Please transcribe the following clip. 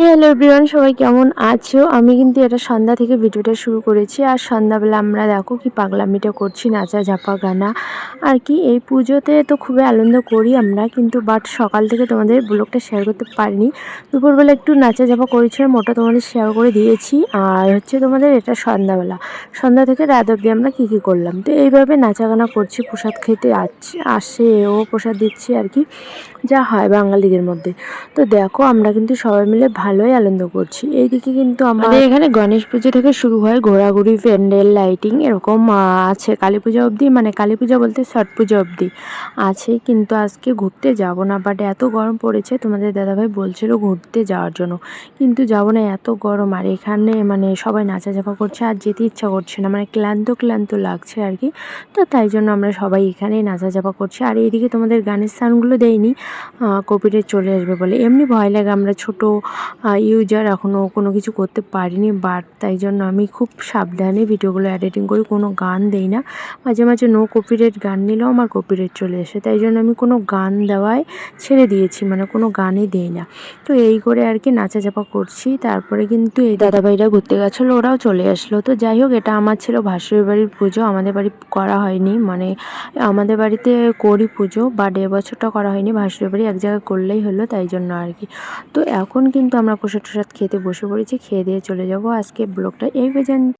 Hello everyone সবাই কেমন আছো? আমি কিন্তু এটা সন্ধ্যা থেকে ভিডিওটা শুরু করেছি। আর সন্ধ্যাবেলা আমরা দেখো কি পাগলামিটা করছি, নাচা ঝাপা গানা। আর কি, এই পুজোতে তো খুবই আনন্দ করি আমরা, কিন্তু বাট সকাল থেকে তোমাদের ব্লগটা শেয়ার করতে পারিনি। দুপুরবেলা একটু নাচা ঝাপা করেছিলাম ওটা তোমাদের শেয়ার করে দিয়েছি। আর হচ্ছে তোমাদের এটা সন্ধ্যাবেলা। সন্ধ্যা থেকে রাত অব্দি আমরা কী কী করলাম? তো এইভাবে নাচা গানা করছি, প্রসাদ খেতে আসছে আসে, ও প্রসাদ দিচ্ছি আর কি। যা হয় বাঙালিদের মধ্যে। তো দেখো, আমরা কিন্তু সবাই মিলে ভালোই আনন্দ করছি। এইদিকে কিন্তু আমাদের এখানে গণেশ পুজো থেকে শুরু হয় ঘোরাঘুরি, প্যান্ডেল, লাইটিং, এরকম আছে কালী পূজা অবধি মানে কালী পূজা বলতে ছট পুজো অবধি। আছে কিন্তু আজকে ঘুরতে যাব না বাট এত গরম পড়েছে, তোমাদের দাদাভাই বলছিল ঘুরতে যাওয়ার জন্য। কিন্তু যাব না, এত গরম, আর এখানে মানে সবাই নাচাচাপা করছে, আর যেতে ইচ্ছা করছে না মানে ক্লান্ত ক্লান্ত লাগছে আর কি। তো তাই জন্য আমরা সবাই এখানেই নাচাচাপা করছি, আর এইদিকে তোমাদের গানের স্থানগুলো দেয়নি কপিরাইট চলে আসবে বলে। এমনি ভয় লাগে, আমরা ছোট ইউজার এখনও কোনো কিছু করতে পারিনি বাট তাই জন্য আমি খুব সাবধানে ভিডিওগুলো এডিটিং করি, কোনো গান দেই না। মাঝে মাঝে নো কপিরেট গান নিলেও আমার কপিরেট চলে আসে, তাই জন্য আমি কোনো গান দেওয়ায় ছেড়ে দিয়েছি মানে কোনো গানই দেই না। তো এই করে আর কি নাচা চাপা করছি, তারপরে কিন্তু এই দাদাভাইরা ঘুরতে গেছিল, ওরাও চলে আসলো। তো যাই হোক, এটা আমার ছিল ভাসুরের বাড়ির পুজো, আমাদের বাড়ি করা হয়নি মানে আমাদের বাড়িতে করি পুজো বাট এবছরটা করা হয়নি, ভাসুরের বাড়ি এক জায়গায় করলেই হলো, তাই জন্য আর কি। তো এখন কিন্তু আমরা প্রসাদ টসাদ খেতে বসে পড়েছি খেয়ে দিয়ে চলে যাব। আজকে ব্লগটা এই পর্যন্ত।